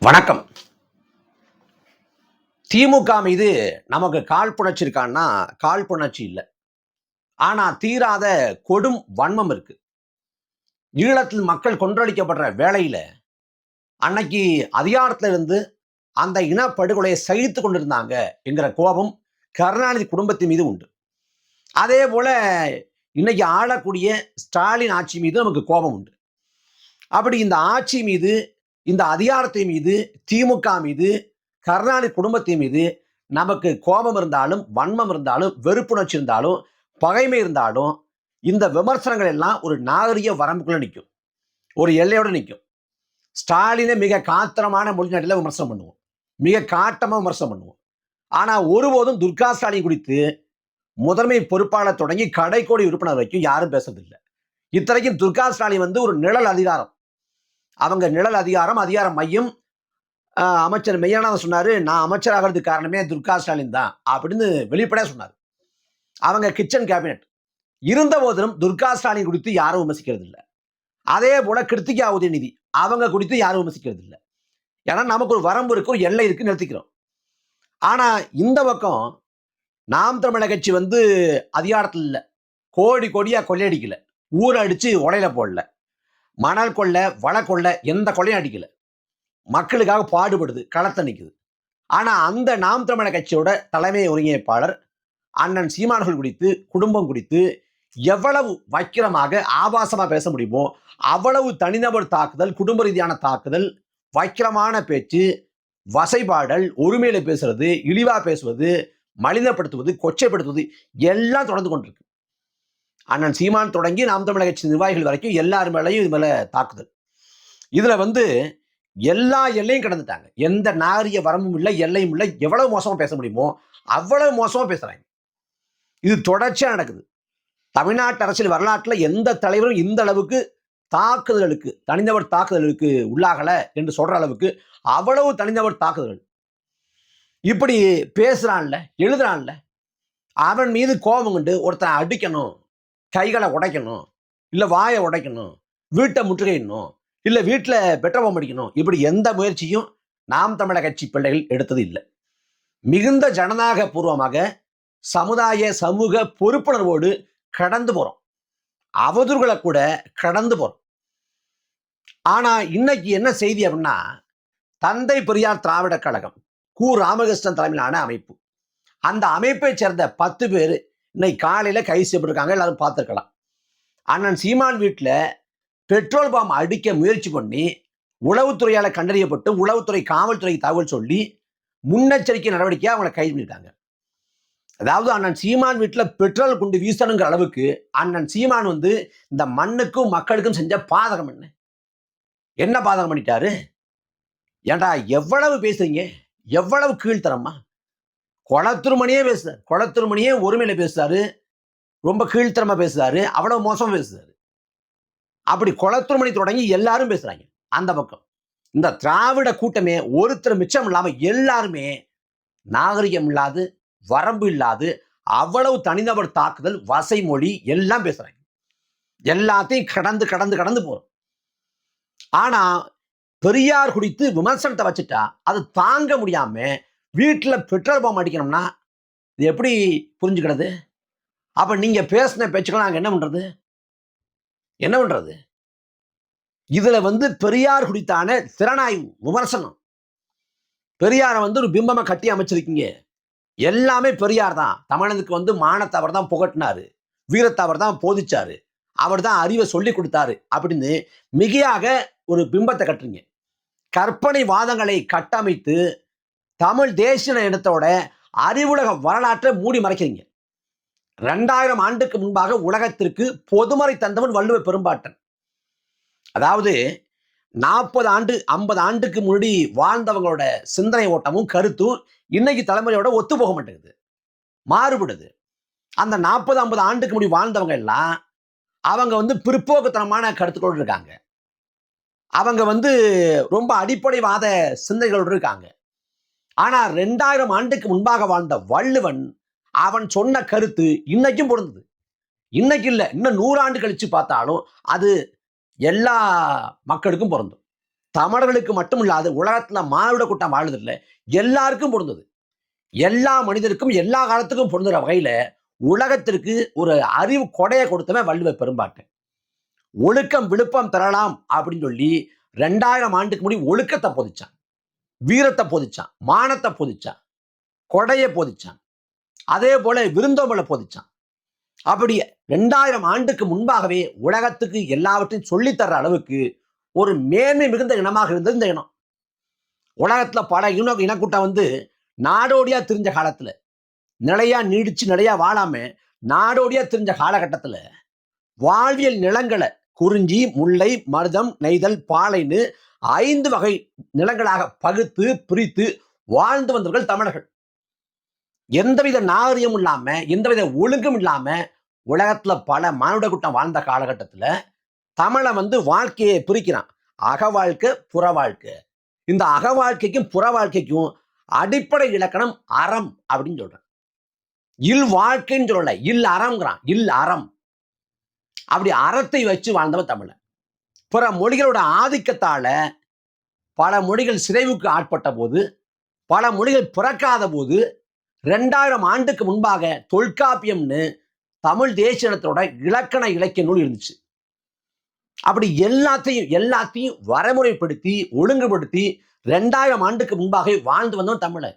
வணக்கம். திமுக மீது நமக்கு காழ்ப்புணர்ச்சி இருக்கான்னா காழ்ப்புணர்ச்சி இல்லை. ஆனா தீராத கொடும் வன்மம் இருக்கு. ஈழத்தில் மக்கள் கொன்றளிக்கப்படுற வேளையில அன்னைக்கு அதிகாரத்துல இருந்து அந்த இனப்படுகொலையை சகித்து கொண்டிருந்தாங்க என்கிற கோபம் கருணாநிதி குடும்பத்தின் மீது உண்டு. அதே போல இன்னைக்கு ஆளக்கூடிய ஸ்டாலின் ஆட்சி மீது நமக்கு கோபம் உண்டு. அப்படி இந்த ஆட்சி மீது இந்த அதிகாரத்தை மீது திமுக மீது கருணாநிதி குடும்பத்தின் மீது நமக்கு கோபம் இருந்தாலும் வன்மம் இருந்தாலும் வெறுப்புணர்ச்சி இருந்தாலும் பகைமை இருந்தாலும் இந்த விமர்சனங்கள் எல்லாம் ஒரு நாகரிக வரம்புக்குள்ள நிற்கும் ஒரு எல்லையோடு நிற்கும் ஸ்டாலினை மிக காத்திரமான மொழிநாட்டில் விமர்சனம் பண்ணுவோம். மிக காட்டமாக விமர்சனம் பண்ணுவோம். ஆனால் ஒருபோதும் துர்கா ஸ்டாலின் குறித்து முதன்மை பொறுப்பாளர் தொடங்கி கடைக்கோடி உறுப்பினர் வரைக்கும் யாரும் பேசுறதில்லை. இத்தனைக்கும் துர்கா ஸ்டாலின் வந்து ஒரு நிழல் அதிகாரம். அவங்க நிழல் அதிகாரம் அதிகார மையம். அமைச்சர் மெய்யானவன் சொன்னாரு நான் அமைச்சர் ஆகிறதுக்கு காரணமே துர்கா ஸ்டாலின் தான் அப்படின்னு வெளிப்படையாக சொன்னார். அவங்க கிச்சன் கேபினட். இருந்த போதிலும் துர்கா ஸ்டாலின் குறித்து யாரும் விமர்சிக்கிறது இல்லை. அதே போல கிருத்திகா உதயநிதி அவங்க குறித்து யாரும் விமர்சிக்கிறது இல்லை. ஏன்னா நமக்கு ஒரு வரம்பு இருக்கு ஒரு எல்லை இருக்கு நிறுத்திக்கிறோம். ஆனா இந்த பக்கம் நாம் தமிழக கட்சி வந்து அதிகாரத்தில் இல்லை. கோடி கோடியா கொள்ளையடிக்கல. ஊரை அடித்து உலையில போடல. மணல் கொள்ளை வள கொள்ளை எந்த கொள்ளையும் அடிக்கல. மக்களுக்காக பாடுபடுது களத்தை நிற்குது ஆனால் அந்த நாம் தமிழக கட்சியோட தலைமை ஒருங்கிணைப்பாளர் அண்ணன் சீமான்கள் குறித்து குடும்பம் குறித்து எவ்வளவு வக்கிரமாக ஆபாசமாக பேச முடியுமோ அவ்வளவு தனிநபர் தாக்குதல் குடும்ப ரீதியான தாக்குதல் வக்கிரமான பேச்சு வசைபாடல் ஒருமையில பேசுறது இழிவா பேசுவது மலினப்படுத்துவது கொச்சைப்படுத்துவது எல்லாம் தொடர்ந்து கொண்டிருக்கு. அண்ணன் சீமான் தொடங்கி நாம் தமிழக கட்சி நிர்வாகிகள் வரைக்கும் எல்லார் மேலேயும் இது மேலே தாக்குதல். இதில் வந்து எல்லா எல்லையும் கடந்துட்டாங்க. எந்த நாகரிக வரம்பும் இல்லை எல்லையும் இல்லை. எவ்வளவு மோசமாக பேச முடியுமோ அவ்வளவு மோசமாக பேசுகிறாங்க இது தொடர்ச்சியாக நடக்குது. தமிழ்நாட்டு அரசியல் வரலாற்றில் எந்த தலைவரும் இந்த அளவுக்கு தாக்குதலுக்கு தனிநபர் தாக்குதலுக்கு உள்ளாகலை என்று சொல்ற அளவுக்கு அவ்வளவு தனிநபர் தாக்குதல்கள். இப்படி பேசுறான்ல எழுதுறான்ல. அவன் மீது கோபம் கொண்டு ஒருத்தனை அடிக்கணும். கைகளை உடைக்கணும் இல்லை வாயை உடைக்கணும் வீட்டை முற்றுகையிடணும் இல்லை வீட்டில் பெட்ரோல் அடிக்கணும் இப்படி எந்த முயற்சியும் நாம் தமிழக கட்சி பிள்ளைகள் எடுத்தது இல்லை. மிகுந்த ஜனநாயக பூர்வமாக சமுதாய சமூக பொறுப்புணர்வோடு கடந்து போறோம். அவதூறுகளை கூட கடந்து போறோம். ஆனால் இன்னைக்கு என்ன செய்தி அப்படின்னா தந்தை பெரியார் திராவிடக் கழகம் கு. ராமகிருஷ்ணன் தலைமையிலான அமைப்பு. அந்த அமைப்பை சேர்ந்த பத்து பேர் இன்னைக்கு காலையில் கைது செய்யப்பட்டிருக்காங்க எல்லாரும் பார்த்துருக்கலாம். அண்ணன் சீமான் வீட்டில் பெட்ரோல் பாம் அடிக்க முயற்சி பண்ணி உளவுத்துறையால் கண்டறியப்பட்டு உளவுத்துறை காவல்துறைக்கு தகவல் சொல்லி முன்னெச்சரிக்கை நடவடிக்கையாக அவங்களை கைது பண்ணிட்டாங்க அதாவது அண்ணன் சீமான் வீட்டில் பெட்ரோல் குண்டு வீசணுங்கிற அளவுக்கு அண்ணன் சீமான் வந்து இந்த மண்ணுக்கும் மக்களுக்கும் செஞ்ச பாதகம் என்ன? என்ன பாதகம் பண்ணிட்டாரு? ஏன்டா எவ்வளவு பேசுறீங்க? எவ்வளவு கீழ்த்தரமா? குளத்திருமணியே பேசுறாரு. குளத்திருமணியே ஒருமையில பேசுறாரு. ரொம்ப கீழ்த்தரமா பேசுறாரு. அவ்வளவு மோசமா பேசுறாரு. அப்படி குளத்திருமணி தொடங்கி எல்லாரும் பேசுறாங்க. அந்த பக்கம். இந்த திராவிட கூட்டமே ஒருத்தர் மிச்சம் இல்லாம எல்லாருமே நாகரிகம் இல்லாது வரம்பு இல்லாது அவ்வளவு தனிநபர் தாக்குதல் வசை மொழி எல்லாம் பேசுறாங்க. எல்லாத்தையும் கடந்து கடந்து கடந்து போறோம். ஆனா பெரியார் குறித்து விமர்சனத்தை வச்சுட்டா அது தாங்க முடியாம வீட்டில் பெட்ரோல் பம்ப் அடிக்கணும்னா இது எப்படி புரிஞ்சுக்கிறது? அப்போ நீங்கள் பேசின பேச்சுக்கள் நாங்கள் என்ன பண்ணுறது என்ன பண்ணுறது இதில் வந்து பெரியார் குறித்தான திறனாய்வு விமர்சனம். பெரியாரை வந்து ஒரு பிம்பமாக கட்டி அமைச்சிருக்கீங்க. எல்லாமே பெரியார் தான். தமிழனுக்கு வந்து மானத்தை அவர் தான் புகட்டினாரு. வீரத்தை அவர் தான் போதிச்சாரு. அவர் தான் அறிவை சொல்லி கொடுத்தாரு அப்படின்னு மிகையாக ஒரு பிம்பத்தை கட்டுறீங்க. கற்பனை வாதங்களை கட்டமைத்து தமிழ் தேசிய இனத்தோட அறிவுலக வரலாற்றை மூடி மறைக்கிறீங்க. ரெண்டாயிரம் ஆண்டுக்கு முன்பாக உலகத்திற்கு பொதுமறை தந்தவன் வள்ளுவ பெரும்பாட்டன். அதாவது நாற்பது ஆண்டு ஐம்பது ஆண்டுக்கு முன்னாடி வாழ்ந்தவங்களோட சிந்தனை ஓட்டமும் கருத்தும் இன்னைக்கு தலைமுறையோட ஒத்து போக மாட்டேங்குது. மாறுபடுது. அந்த நாற்பது ஐம்பது ஆண்டுக்கு முன்னாடி வாழ்ந்தவங்க எல்லாம் அவங்க வந்து பிற்போக்குத்தனமான கருத்துக்களோடு இருக்காங்க. அவங்க வந்து ரொம்ப அடிப்படைவாத சிந்தனைகளோடு இருக்காங்க. ஆனா ரெண்டாயிரம் ஆண்டுக்கு முன்பாக வாழ்ந்த வள்ளுவன் அவன் சொன்ன கருத்து இன்னைக்கும் பொருந்தது. இன்னைக்கு இல்லை இன்னும் நூறாண்டு கழிச்சு பார்த்தாலும் அது எல்லா மக்களுக்கும் பொருந்தும். தமிழர்களுக்கு மட்டும் இல்லாது உலகத்துல மானுட கூட்டம் வாழ்றதில்லை எல்லாருக்கும் பொருந்தது. எல்லா மனிதருக்கும் எல்லா காலத்துக்கும் பொருந்துற வகையில உலகத்திற்கு ஒரு அறிவு கொடையை கொடுத்தவன் வள்ளுவ பெரும்பாட்டன் ஒழுக்கம் விழுப்பம் தரலாம் அப்படின்னு சொல்லி ரெண்டாயிரம் ஆண்டுக்கு முடி ஒழுக்கத்தை போதிச்சான். வீரத்தை போதிச்சான் மானத்தை போதிச்சான் கொடையை போதிச்சான் அதே போல விருந்தோம்பலை போதிச்சான். அப்படி ரெண்டாயிரம் ஆண்டுக்கு முன்பாகவே உலகத்துக்கு எல்லாவற்றையும் சொல்லித்தர்ற அளவுக்கு ஒரு மேன்மை மிகுந்த இனமாக இருந்தது இந்த இனம். உலகத்துல பல இன இனக்கூட்டம் வந்து நாடோடியா தெரிஞ்ச காலத்துல நிலையா நீடிச்சு நிலையா வாழாம நாடோடியா தெரிஞ்ச காலகட்டத்துல வாழ்வியல் நிலங்களை குறிஞ்சி முல்லை மருதம் நெய்தல் பாலைன்னு ஐந்து வகை நிலங்களாக பகுத்து பிரித்து வாழ்ந்து வந்தவர்கள் தமிழர்கள். எந்தவித நாகரிகம் இல்லாம எந்தவித ஒழுங்கும் இல்லாம உலகத்துல பல மானுட கூட்டம் வாழ்ந்த காலகட்டத்துல தமிழை வந்து வாழ்க்கையை பிரிக்கிறான். அக வாழ்க்கை புற வாழ்க்கை. இந்த அக வாழ்க்கைக்கும் புற வாழ்க்கைக்கும் அடிப்படை இலக்கணம் அறம் அப்படின்னு சொல்றான். இல் வாழ்க்கைன்னு சொல்லல இல் அறம்ங்கிறான். இல் அறம். அப்படி அறத்தை வச்சு வாழ்ந்தவன் தமிழன். பிற மொழிகளோட ஆதிக்கத்தால பல மொழிகள் சிதைவுக்கு ஆட்பட்ட போது பல மொழிகள் பிறக்காத போது ரெண்டாயிரம் ஆண்டுக்கு முன்பாக தொல்காப்பியம்னு தமிழ் தேசியத்தோட இலக்கண இலக்கிய நூல் இருந்துச்சு. அப்படி எல்லாத்தையும் எல்லாத்தையும் வரைமுறைப்படுத்தி ஒழுங்குபடுத்தி ரெண்டாயிரம் ஆண்டுக்கு முன்பாக வாழ்ந்து வந்தோம் தமிழை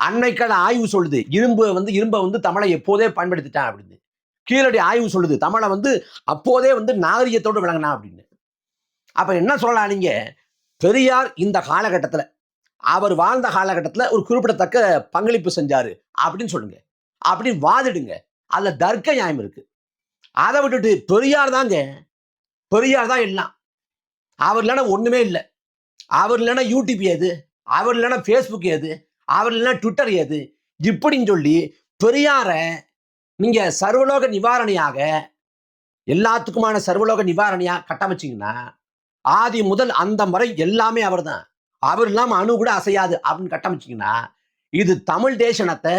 அன்னைக்கான ஆய்வு சொல்லுது இரும்பு வந்து இரும்பை வந்து தமிழை எப்போதே பயன்படுத்திட்டான் அப்படின்னு. கீழடி ஆய்வு சொல்லுது தமிழை வந்து அப்போதே வந்து நாகரிகத்தோடு விளங்கினா அப்படின்னு. அப்ப என்ன சொல்லலாம் நீங்க? பெரியார் இந்த காலகட்டத்துல அவர் வாழ்ந்த காலகட்டத்துல ஒரு குறிப்பிடத்தக்க பங்களிப்பு செஞ்சாரு அப்படின்னு சொல்லுங்க. அப்படின்னு வாதிடுங்க. அதுல தர்க்க நியாயம் இருக்கு. அதை விட்டுட்டு பெரியார் தாங்க. பெரியார் தான் எல்லாம். அவர் இல்லைன்னா ஒண்ணுமே இல்லை. அவர் இல்லைன்னா யூடியூப் ஏது? அவர் இல்லைன்னா ஃபேஸ்புக் ஏது? அவர் இல்லைன்னா ட்விட்டர் ஏது? இப்படின்னு சொல்லி பெரியாரை நீங்க சர்வலோக நிவாரணியாக எல்லாத்துக்குமான சர்வலோக நிவாரணியா கட்டமைச்சிங்கன்னா ஆதி முதல் அந்த முறை எல்லாமே அவர்தான். அவர் இல்லாமல் அணு கூட அசையாது அப்படின்னு கட்டமைச்சிங்கன்னா இது தமிழ் தேசனத்தை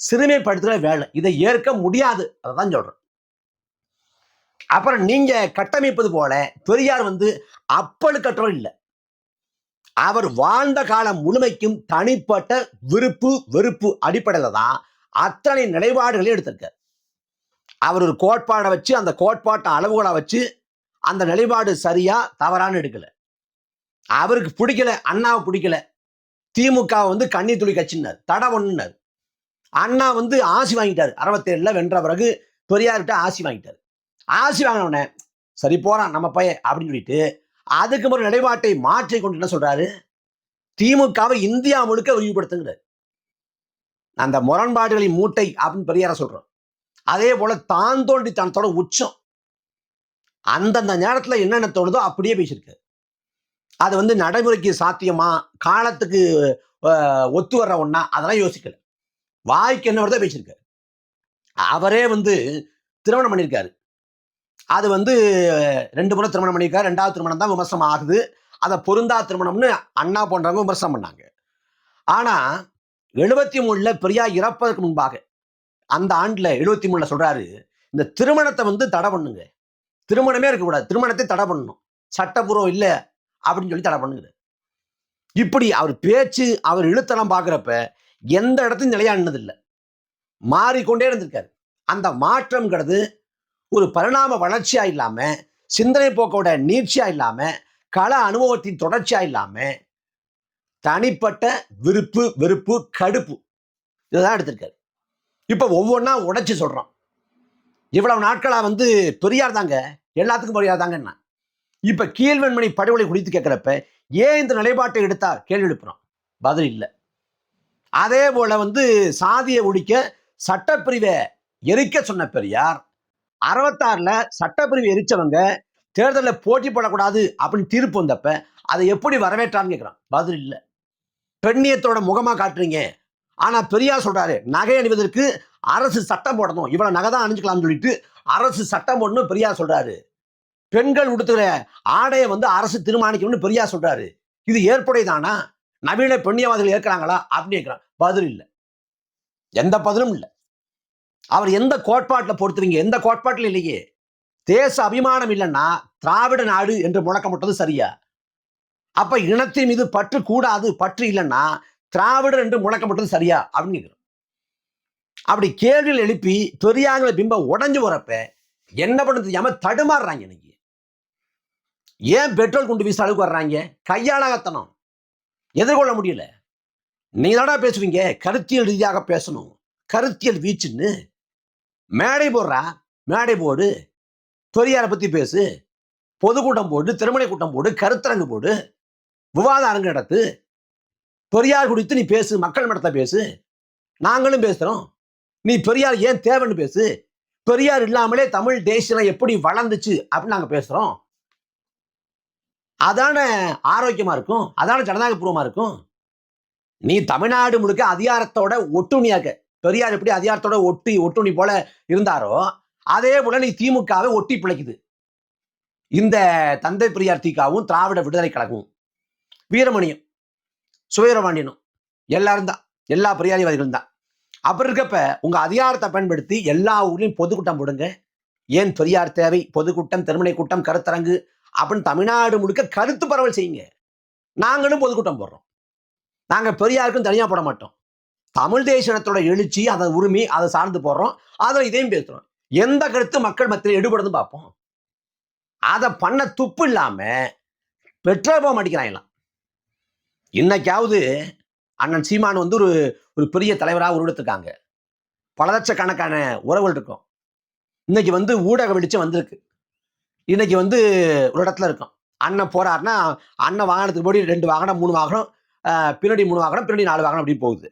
சிறுமைப்படுத்துகிற வேலை. இதை ஏற்க முடியாது. அதை தான் சொல்கிறேன் அப்புறம் நீங்க கட்டமைப்பது போல பெரியார் வந்து அப்பழுக்கற்றவர் இல்லை. அவர் வாழ்ந்த காலம் முழுமைக்கும் தனிப்பட்ட விருப்பு வெறுப்பு அடிப்படையில தான் அத்தனை நிலைப்பாடுகளையும் எடுத்திருக்கார். அவர் ஒரு கோட்பாடை வச்சு அந்த கோட்பாட்டை அளவுகளை வச்சு அந்த நிலைப்பாடு சரியா தவறான்னு எடுக்கல. அவருக்கு பிடிக்கல அண்ணாவை பிடிக்கல. திமுக வந்து கண்ணீர் துளி கட்சினார் தடை ஒண்ணுனார் அண்ணா வந்து ஆசி வாங்கிட்டார் அறுபத்தேழுல வென்ற பிறகு பெரியார்கிட்ட ஆசி வாங்கிட்டாரு. ஆசி வாங்கினவுடனே சரி போறான் நம்ம பையன் அப்படின்னு சொல்லிட்டு அதுக்கு ஒரு நிலைப்பாட்டை மாற்றி கொண்டு என்ன சொல்றாரு? திமுகவை இந்தியா முழுக்க விரிவுபடுத்துங்கிறார். அந்த முரண்பாடுகளின் மூட்டை அப்படின்னு பெரியார சொல்றோம். அதே போல தான் தோன்றி தனத்தோட உச்சம். அந்தந்த நேரத்தில் என்னென்ன தோணுதோ அப்படியே பேசியிருக்காரு அது வந்து நடைமுறைக்கு சாத்தியமா காலத்துக்கு ஒத்து வர்ற ஒன்னா அதெல்லாம் யோசிக்கல. வாய்க்கு என்ன வருதோ பேசியிருக்காரு அவரே வந்து திருமணம் பண்ணியிருக்காரு. அது வந்து ரெண்டு முறை திருமணம் பண்ணியிருக்காரு. ரெண்டாவது திருமணம் தான் விமர்சனம் ஆகுது. அதை பொருந்தா திருமணம்னு அண்ணா போன்றவங்க விமர்சனம் பண்ணாங்க. ஆனால் எழுபத்தி மூணில் பெரியா இறப்பதற்கு முன்பாக அந்த ஆண்டில் எழுபத்தி மூணில் சொல்கிறாரு இந்த திருமணத்தை வந்து தடை பண்ணுங்க. திருமணமே இருக்கக்கூடாது. திருமணத்தை தடை பண்ணணும். சட்டப்பூர்வம் இல்லை அப்படின்னு சொல்லி தடை பண்ணுங்க இப்படி அவர் பேச்சு அவர் இழுத்தெல்லாம் பார்க்குறப்ப எந்த இடத்தையும் நிலையானது இல்லை மாறிக்கொண்டே இருந்திருக்காரு. அந்த மாற்றம்ங்கிறது ஒரு பரிணாம வளர்ச்சியாக இல்லாமல் சிந்தனை போக்கோட நீட்சியா இல்லாமல் கள அனுபவத்தின் தொடர்ச்சியாக இல்லாமல் தனிப்பட்ட விருப்பு வெறுப்பு கடுப்பு இதுதான் எடுத்திருக்காரு. இப்போ ஒவ்வொன்றா உடைச்சி சொல்கிறோம் இவ்வளவு நாட்களா வந்து பெரியார் தாங்க எல்லாத்துக்கும் பெரியார் தாங்கன்னா இப்ப கீழ்வெண்மணி படுகொலை குறித்து கேட்கிறப்ப ஏன் இந்த நிலைப்பாட்டை எடுத்தா? கேள்வி எழுப்புறோம். பதில் இல்லை. அதே போல வந்து சாதியை ஒழிக்க சட்டப்பிரிவை எரிக்க சொன்ன பெரியார் அறுபத்தாறுல சட்டப்பிரிவு எரிச்சவங்க தேர்தலில் போட்டி போடக்கூடாது அப்படின்னு தீர்ப்பு வந்தப்ப அதை எப்படி வரவேற்றான்னு கேட்குறான் பதில் இல்லை. பெண்ணியத்தோட முகமா காட்டுறீங்க. ஆனா பெரியார் சொல்றாரு நகை அணிவதற்கு அரசு சட்டம் போடணும். இவ்வளவு நகை தான் அணிஞ்சுக்கலாம்னு சொல்லிட்டு அரசு சட்டம் போடணும் பெரியார் சொல்றாரு. பெண்கள் உடுத்துகிற ஆடையை வந்து அரசு தீர்மானிக்கணும்னு பெரியார் சொல்றாரு. இது ஏற்புடையதானா? நவீன பெண்ணியவாதிகள் ஏற்கிறாங்களா? அப்படின்னு கேட்கிறான். பதில் இல்லை. எந்த பதிலும் இல்லை. அவர் எந்த கோட்பாட்டில் பொறுத்துவீங்க எந்த கோட்பாட்டில் இல்லையே. தேச அபிமானம் இல்லைன்னா திராவிட நாடு என்று முழக்கமிட்டது சரியா? அப்ப இனத்தின் மீது பற்று கூடாது பற்று இல்லைன்னா திராவிடர் என்று முழக்கப்பட்டது சரியா? அப்படின்னு அப்படி கேள்விகள் எழுப்பி பெரியாங்கிற பிம்பம் உடஞ்சு போறப்ப என்ன பண்ணுறது தெரியாம தடுமாறுறாங்க இன்னைக்கு ஏன் பெட்ரோல் கொண்டு வீச அளவுக்கு வர்றாங்க? கையாளகத்தனம். எதிர்கொள்ள முடியல. நீ பேசுவீங்க கருத்தியல் ரீதியாக பேசணும். கருத்தியல் வீச்சுன்னு. மேடை போடுறா. மேடை போடு. பெரியாரை பத்தி பேசு. பொதுக்கூட்டம் போடு. திருமண கூட்டம் போடு. கருத்தரங்கு போடு. விவாத அரங்கு நடத்து. பெரியார் குறித்து நீ பேசு. மக்கள் மடத்தை பேசு. நாங்களும் பேசுகிறோம் நீ பெரியார் ஏன் தேவைன்னு பேசு? பெரியார் இல்லாமலே தமிழ் தேசியம் எப்படி வளர்ந்துச்சு அப்படின்னு நாங்க பேசுறோம். அதான ஆரோக்கியமா இருக்கும்? அதான ஜனநாயகபூர்வமா இருக்கும்? நீ தமிழ்நாடு முழுக்க அதிகாரத்தோட ஒட்டுணியாக்க பெரியார் எப்படி அதிகாரத்தோட ஒட்டி ஒட்டுணி போல இருந்தாரோ அதே போல நீ திமுகவை ஒட்டி பிழைக்குது. இந்த தந்தை பெரியார் திகாவும் திராவிட விடுதலை கழகமும். வீரமணியும் சுவீரபாண்டியனும் எல்லாரும் தான். எல்லா பெரியாரிவாதிகளும் தான். அப்படி இருக்கப்ப உங்க அதிகாரத்தை பயன்படுத்தி எல்லா ஊர்லயும் பொதுக்கூட்டம் போடுங்க. ஏன் பெரியார் தேவை? பொதுக்கூட்டம் திருமணை கூட்டம் கருத்தரங்கு அப்படின்னு தமிழ்நாடு முழுக்க கருத்து பரவல் செய்யுங்க. நாங்களும் பொதுக்கூட்டம் போடுறோம். நாங்க பெரியாருக்கும் தனியா போட மாட்டோம். தமிழ் தேசத்தோட எழுச்சி அதை உரிமை அதை சார்ந்து போடுறோம். அதில் இதையும் பேசுறோம். எந்த கருத்து மக்கள் மத்தியில் எடுபடுது பார்ப்போம். அதை பண்ண துப்பு இல்லாம போக மாட்டேங்கிறாங்களாம். இன்னைக்காவது அண்ணன் சீமான் வந்து ஒரு ஒரு பெரிய தலைவராக உருவெடுத்திருக்காங்க. பல லட்சக்கணக்கான உறவுகள் இருக்கும் இன்னைக்கு வந்து ஊடக வெளிச்சம் வந்திருக்கு. இன்னைக்கு வந்து ஒரு இடத்துல இருக்கும். அண்ணன் போறாருன்னா அண்ணன் வாகனத்துக்கு போய் ரெண்டு வாகனம் மூணு வாகனம் பின்னாடி மூணு வாகனம் பின்னாடி நாலு வாகனம் அப்படி போகுது.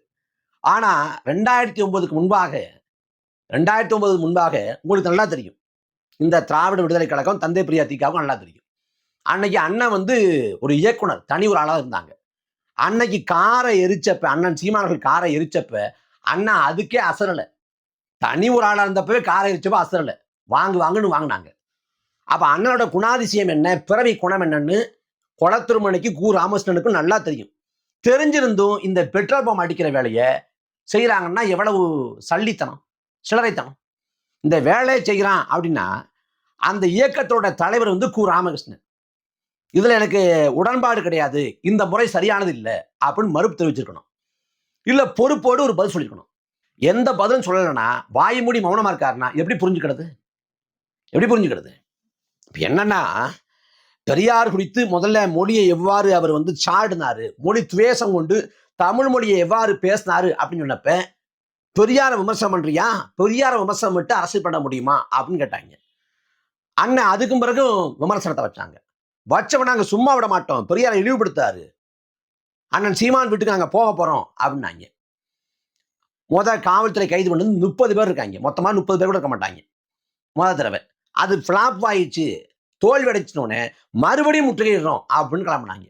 ஆனா ரெண்டாயிரத்தி ஒன்பதுக்கு முன்பாக ரெண்டாயிரத்தி ஒன்பது முன்பாக உங்களுக்கு நல்லா தெரியும். இந்த திராவிட விடுதலை கழகம் தந்தை பிரியா திகாவுக்கும் நல்லா தெரியும். அன்னைக்கு அண்ணன் வந்து ஒரு இயக்குனர் தனி ஒரு ஆளாக இருந்தாங்க. அன்னைக்கு காரை எரிச்சப்ப அண்ணன் சீமானர்கள் காரை எரிச்சப்ப அண்ணா அதுக்கே அசரலை. தனி ஒரு ஆளாக இருந்தப்பவே காரை எரிச்சப்ப அசரலை. வாங்கு வாங்குன்னு வாங்கினாங்க. அப்ப அண்ணனோட குணாதிசயம் என்ன? பிறவி குணம் என்னன்னு குளத்திருமணிக்கு கு. ராமகிருஷ்ணனுக்கும் நல்லா தெரியும். தெரிஞ்சிருந்தும் இந்த பெட்ரோல் பம்ப் அடிக்கிற வேலையை செய்கிறாங்கன்னா எவ்வளவு சல்லித்தனம் சிலரைத்தனம் இந்த வேலையை செய்கிறான் அப்படின்னா அந்த இயக்கத்தோட தலைவர் வந்து கு. ராமகிருஷ்ணன். இதுல எனக்கு உடன்பாடு கிடையாது. இந்த முறை சரியானது இல்லை. அப்படின்னு மறுப்பு தெரிவிச்சிருக்கணும். இல்ல பொறுப்போடு ஒரு பதில் சொல்லியிருக்கணும் எந்த பதிலும் சொல்லலைன்னா வாய் மூடி மௌனமா இருக்காருன்னா எப்படி புரிஞ்சுக்கிறது? எப்படி புரிஞ்சுக்கிறது? இப்ப என்னன்னா பெரியார் குறித்து முதல்ல மொழியை எவ்வாறு அவர் வந்து சாடினாரு மொழி துவேஷம் கொண்டு தமிழ் மொழியை எவ்வாறு பேசினாரு அப்படின்னு சொன்னப்ப பெரியாரை விமர்சனம் பண்றியா? பெரியாரை விமர்சனம் விட்டு அரசியல் பண்ண முடியுமா? அப்படின்னு கேட்டாங்க. அண்ணன் அதுக்கும் பிறகும் விமர்சனத்தை வச்சாங்க. வச்சவன் நாங்கள் சும்மா விட மாட்டோம். பெரியாரை இழிவுபடுத்தாரு. அண்ணன் சீமான் வீட்டுக்கு நாங்கள் போக போகிறோம் அப்படின்னாங்க. மொதல் காவல்துறை கைது பண்ணது முப்பது பேர் இருக்காங்க. மொத்தமாக முப்பது பேர் கூட இருக்க மாட்டாங்க. மொதல் தடவை. அது ஃப்ளாப் ஆயிடுச்சு. தோல்வி அடைச்சினோடனே மறுபடியும் முற்றுகையிடுறோம் அப்படின்னு கிளம்புனாங்க.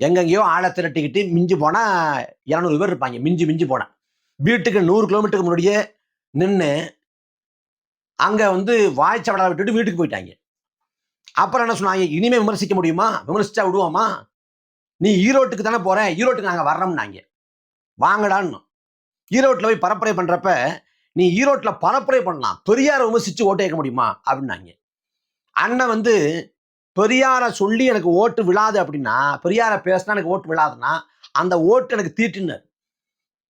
எங்கெங்கேயோ ஆளை திரட்டிக்கிட்டு மிஞ்சி போனால் இரநூறு பேர் இருப்பாங்க. மிஞ்சி மிஞ்சி போனால் வீட்டுக்கு நூறு கிலோமீட்டருக்கு முன்னாடியே நின்று அங்கே வந்து வாய்ச்சவடா விட்டுட்டு வீட்டுக்கு போயிட்டாங்க. அப்புறம் என்ன சொன்னாங்க? இனிமே விமர்சிக்க முடியுமா? விமர்சிச்சா விடுவோமா? நீ ஈரோட்டுக்கு தானே போற? ஈரோட்டுக்கு நாங்கள் வர்றோம்னாங்க. வாங்கடான்னு. ஈரோட்டில் போய் பரப்புரை பண்றப்ப நீ ஈரோட்டில் பரப்புரை பண்ணலாம். பெரியாரை விமர்சிச்சு ஓட்டு கேட்க முடியுமா? அப்படின்னாங்க. அண்ணன் வந்து பெரியாரை சொல்லி எனக்கு ஓட்டு விழாது அப்படின்னா பெரியாரை பேசினா எனக்கு ஓட்டு விழாதுன்னா அந்த ஓட்டு எனக்கு தீட்டுனார்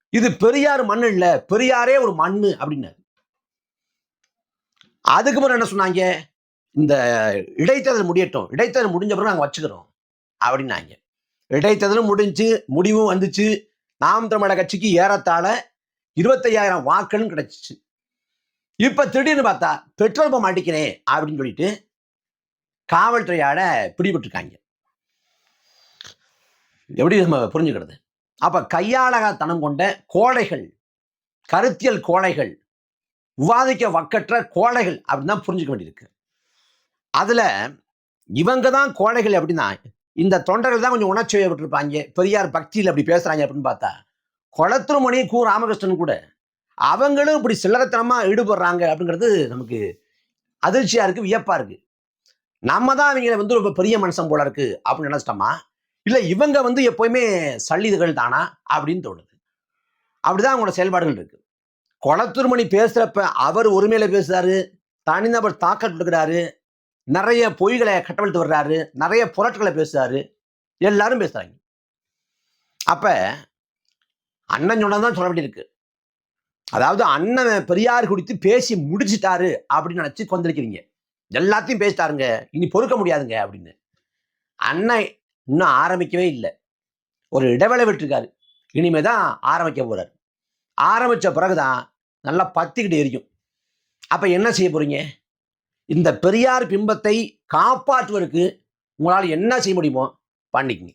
இது பெரியார் மண் இல்லை பெரியாரே ஒரு மண்ணு அப்படின்னாரு. அதுக்கு முறை என்ன சொன்னாங்க? இந்த இடைத்தேர்தல் முடியட்டும். இடைத்தேர்தல் முடிஞ்ச பிறகு நாங்கள் வச்சுக்கிறோம் அப்படின்னாங்க. இடைத்தேர்தலும் முடிஞ்சு முடிவும் வந்துச்சு. நாம் தமிழக கட்சிக்கு ஏறத்தாழ இருபத்தையாயிரம் வாக்குகளும் கிடைச்சிச்சு. இப்போ திடீர்னு பார்த்தா பெட்ரோல் பம்ப் அடிக்கிறேன் அப்படின்னு சொல்லிட்டு காவல்துறையால பிடிபட்டிருக்காங்க. எப்படி நம்ம புரிஞ்சுக்கிறது? அப்போ கையாளகத்தனம் கொண்ட கோழைகள் கருத்தியல் கோழைகள் விவாதிக்க வக்கற்ற கோழைகள் அப்படின்னு தான் புரிஞ்சுக்க வேண்டியிருக்கு. அதில் இவங்க தான் கோழைகள் அப்படின்னா இந்த தொண்டர்கள் தான் கொஞ்சம் உணர்ச்சி வயப்பட்டிருப்பாங்க பெரியார் பக்தியில் அப்படி பேசுகிறாங்க அப்படின்னு பார்த்தா குளத்துருமணி கு. ராமகிருஷ்ணன் கூட அவங்களும் இப்படி சில்லறத்தனமாக ஈடுபடுறாங்க அப்படிங்கிறது நமக்கு அதிர்ச்சியாக இருக்குது வியப்பாக இருக்குது நம்ம தான் அவங்கள வந்து ரொம்ப பெரிய மனுஷன் போல இருக்கு அப்படின்னு நினச்சிட்டோமா? இல்லை இவங்க வந்து எப்போயுமே சல்லிதுகள் தானா அப்படின்னு தோணுது. அப்படிதான் அவங்களோட செயல்பாடுகள் இருக்கு. குளத்துருமணி பேசுறப்ப அவர் ஒருமையில பேசுறாரு தனிநபர் தாக்கல் கொடுக்குறாரு நிறைய பொய்களை கட்டவிழ்த்து வர்றாரு நிறைய புரட்டுகளை பேசுறாரு எல்லாரும் பேசுறாங்க. அப்ப அண்ணன் சொன்னதான் சொல்ல வேண்டியிருக்கு. அதாவது அண்ணன் பெரியார் குடித்து பேசி முடிச்சிட்டாரு அப்படின்னு நினச்சி கொந்தளிக்கிறீங்க. எல்லாத்தையும் பேசிட்டாருங்க இனி பொறுக்க முடியாதுங்க அப்படின்னு. அண்ணன் இன்னும் ஆரம்பிக்கவே இல்லை. ஒரு இடைவேளை விட்டுருக்காரு. இனிமே தான் ஆரம்பிக்க போறாரு. ஆரம்பிச்ச பிறகுதான் நல்லா பத்திக்கிட்டு எரியும். அப்போ என்ன செய்ய போகிறீங்க இந்த பெரியார் பிம்பத்தை காப்பாற்றுவதற்கு உங்களால் என்ன செய்ய முடியுமோ பண்ணிக்கங்க.